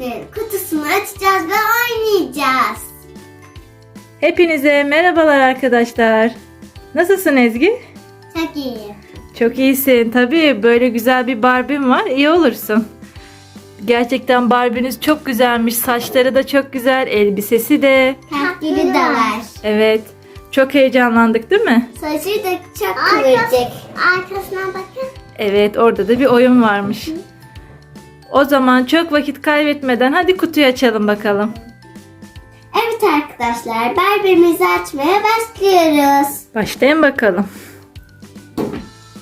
E, kutusunu açacağız ve oynayacağız. Hepinize merhabalar arkadaşlar. Nasılsın Ezgi? Çok iyiyim. Çok iyisin. Tabii böyle güzel bir Barbie'm var. İyi olursun. Gerçekten Barbie'niz çok güzelmiş. Saçları da çok güzel. Elbisesi de. Takdiri de var. Evet. Çok heyecanlandık değil mi? Saçı da çok kıvırcık. Arkasına bakın. Evet orada da bir oyun varmış. Hı. O zaman çok vakit kaybetmeden hadi kutuyu açalım bakalım. Evet arkadaşlar Barbie'mizi açmaya başlıyoruz. Başlayın bakalım.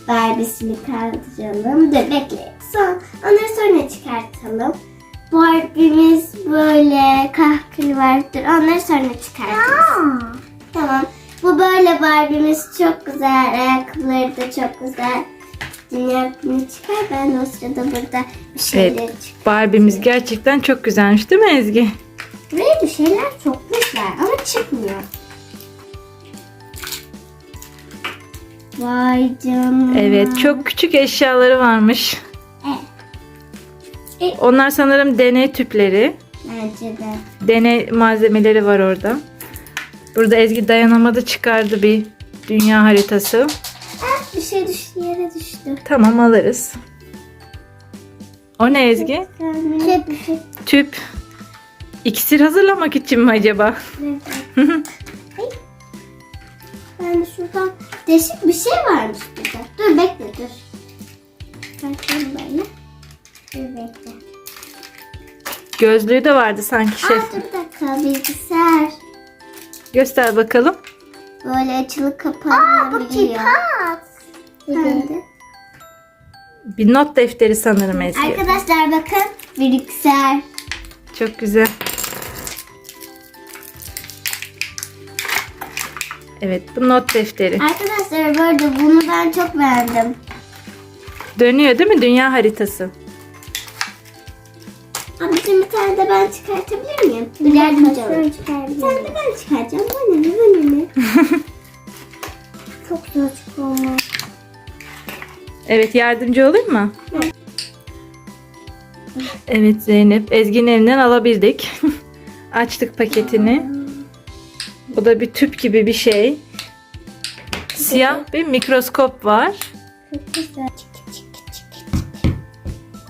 Barbie'sini kaldıralım. Dur bekle. Son, onları sonra çıkartalım. Barbie'miz böyle kahkül vardır. Onları sonra çıkartırız. Tamam. Bu böyle Barbie'miz çok güzel. Ayakkabıları da çok güzel. Dünya günü çıkar. Ben o sırada burada bir şeyler Evet. Barbie'miz gerçekten çok güzelmiş değil mi Ezgi? Buraya bir şeyler sokmuşlar ama çıkmıyor. Vay canına. Evet çok küçük eşyaları varmış. Evet. Onlar sanırım deney tüpleri. Bence de. Deney malzemeleri var orada. Burada Ezgi dayanamadı çıkardı bir dünya haritası. Bir şey düştü yere düştü. Tamam alırız. O ne Ezgi? Tüp. Tüp. İksir hazırlamak için mi acaba? Ay. Ben de şuradan değişik bir şey varmış burada. Dur bekle dur. Bakalım böyle. Dur bekle. Gözlüğü de vardı sanki Aa şef. dur bir dakika bilgisayar. Göster bakalım. Böyle açılıp kapanabiliyor. Aa bu Nerede? Bir not defteri sanırım Ezgi. Arkadaşlar bakın bilgisayar. Çok güzel. Evet bu not defteri. Arkadaşlar bu arada bunu ben çok beğendim. Dönüyor değil mi dünya haritası? Abicim bir tane de ben çıkartabilir miyim? Dur yardımcı ol. Bir tane de ben çıkartacağım. Bana ne bana ne? çok zor çıkıyor. Evet yardımcı olayım mı? Evet. Zeynep Ezgi'nin elinden alabildik. Açtık paketini. Bu da bir tüp gibi bir şey. Siyah bir mikroskop var. Çok.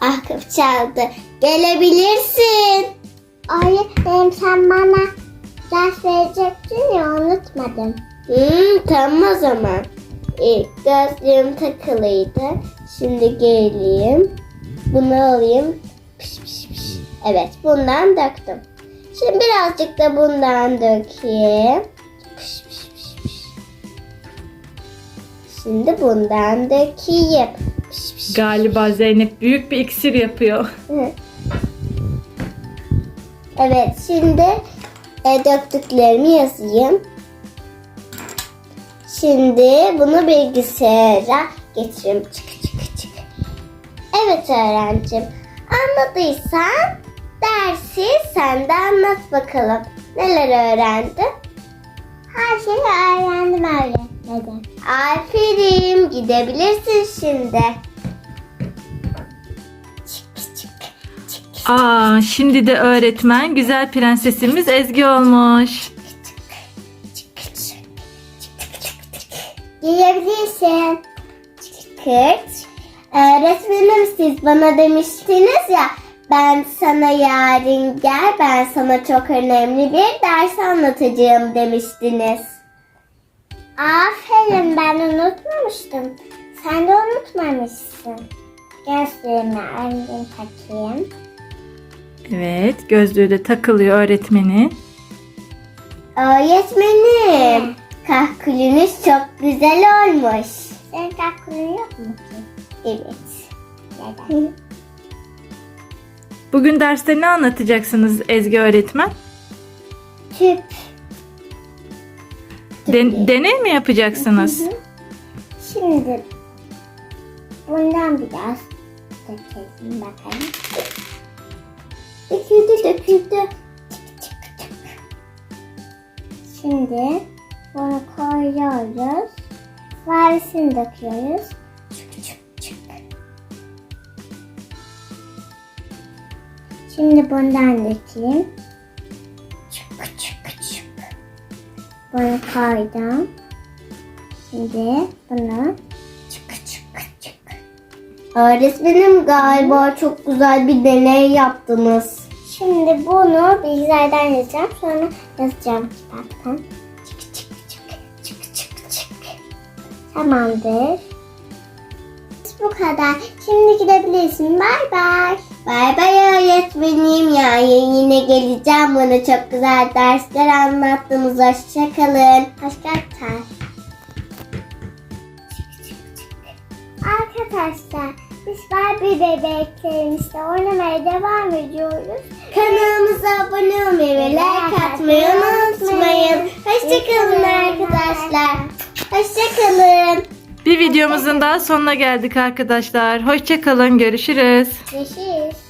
Ah kapı çaldı. Gelebilirsin. Benim sen bana ders verecektin ya unutmadım. Hmm, tamam o zaman. İlk gözlüğüm takılıydı. Şimdi geleyim. Bunu alayım. Piş, piş, piş. Evet bundan döktüm. Şimdi birazcık da bundan dökeyim. Piş, piş, piş, piş. Şimdi bundan dökeyim. Piş, piş. Galiba Zeynep büyük bir iksir yapıyor. Evet şimdi e, döktüklerimi yazayım. Şimdi bunu bilgisayara getireyim. Çık çık çık. Evet öğrencim. Anladıysan dersi sen de anlat bakalım. Neler öğrendin? Her şeyi öğrendim öğretmenim. Aferin gidebilirsin şimdi. Çık çık çık. Aa şimdi de öğretmen güzel prensesimiz Ezgi olmuş. Giyebilirsin. Çıkırt. Öğretmenim siz bana demiştiniz ya ben sana yarın gel ben sana çok önemli bir ders anlatacağım demiştiniz. Aferin ben unutmamıştım. Sen de unutmamışsın. Gözlüğümü önce takayım. Evet gözlüğü de takılıyor öğretmenin. Öğretmenim, kahkulünüz çok güzel olmuş. Senin kahkulun yok mu ki? Evet. Neden? Bugün derste ne anlatacaksınız Ezgi öğretmen? Tüp. Den- deney mi yapacaksınız? Hı hı. Şimdi bundan biraz dökelim bakalım. Döküldü döküldü. Çık çık çık. Şimdi koyuyoruz. Varisini döküyoruz. Çık çık çık. Şimdi bundan dökeyim. Çık çık çık. Bunu koydum. Şimdi bunu çık çık çık. Öğretmenim galiba çok güzel bir deney yaptınız. Şimdi bunu bilgisayardan yazacağım. Sonra yazacağım kitaptan. Tamamdır. Bu kadar. Şimdi gidebilirsin. Bay bay. Bay bay öğretmenim ya. Yine geleceğim. Bana çok güzel dersler anlattınız. Hoşçakalın. Hoşçakalın. Arkadaşlar biz Barbie bebeklerimizle oynamaya devam ediyoruz. Kanalımıza abone olmayı ve like atmayı unutmayın. Hoşçakalın arkadaşlar. Hoşçakalın. Bir videomuzun daha sonuna geldik arkadaşlar. Hoşçakalın. Görüşürüz. Görüşürüz.